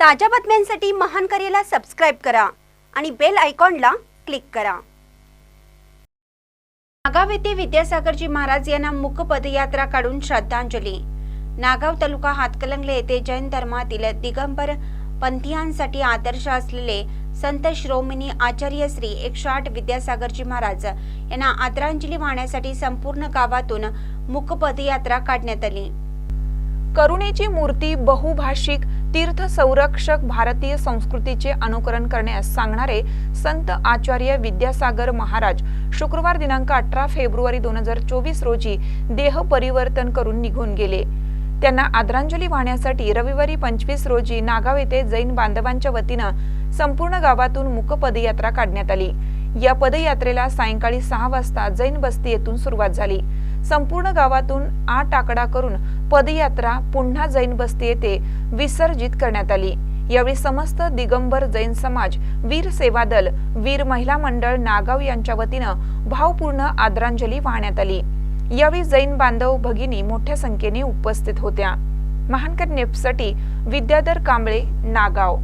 ताज्या बातम्यांसाठी महान करेला सबस्क्राईब करा आणि बेल आयकॉनला क्लिक करा. नागाव येथे विद्यासागरजी महाराज यांना मुक पदयात्रा काढून श्रद्धांजली. नागाव तालुका हातकलंगले येथे जैन धर्मातील दिगंबर पंथीयांसाठी आदर्श असलेले संत श्रोमिनी आचार्य श्री एकशे आठ विद्यासागरजी महाराज यांना आदरांजली वाहण्यासाठी संपूर्ण गावातून मुक पदयात्रा काढण्यात आली. करुणेची मूर्ती बहुभाषिक तीर्थ संरक्षक भारतीय संस्कृतीचे अनुकरण करण्यास सांगणारे संत आचार्य विद्यासागर महाराज शुक्रवार दिनांक अठरा फेब्रुवारी दोन हजार चोवीस रोजी देह परिवर्तन करून निघून गेले. त्यांना आदरांजली वाहण्यासाठी रविवारी पंचवीस रोजी नागाव येथे जैन बांधवांच्या वतीनं संपूर्ण गावातून मुकपदयात्रा काढण्यात आली. या पदयात्रेला सायंकाळी सहा वाजता जैन बस्ती येथून सुरुवात झाली. संपूर्ण गावातून आठ आकडा करून पदयात्रा पुन्हा जैन बस्ती येथे विसर्जित करण्यात आली. यावेळी समस्त दिगंबर जैन समाज वीर सेवा दल वीर महिला मंडळ नागाव यांच्या वतीनं भावपूर्ण आदरांजली वाहण्यात आली. यावेळी जैन बांधव भगिनी मोठ्या संख्येने उपस्थित होत्या. महानकर नेपसाठी विद्याधर कांबळे नागाव.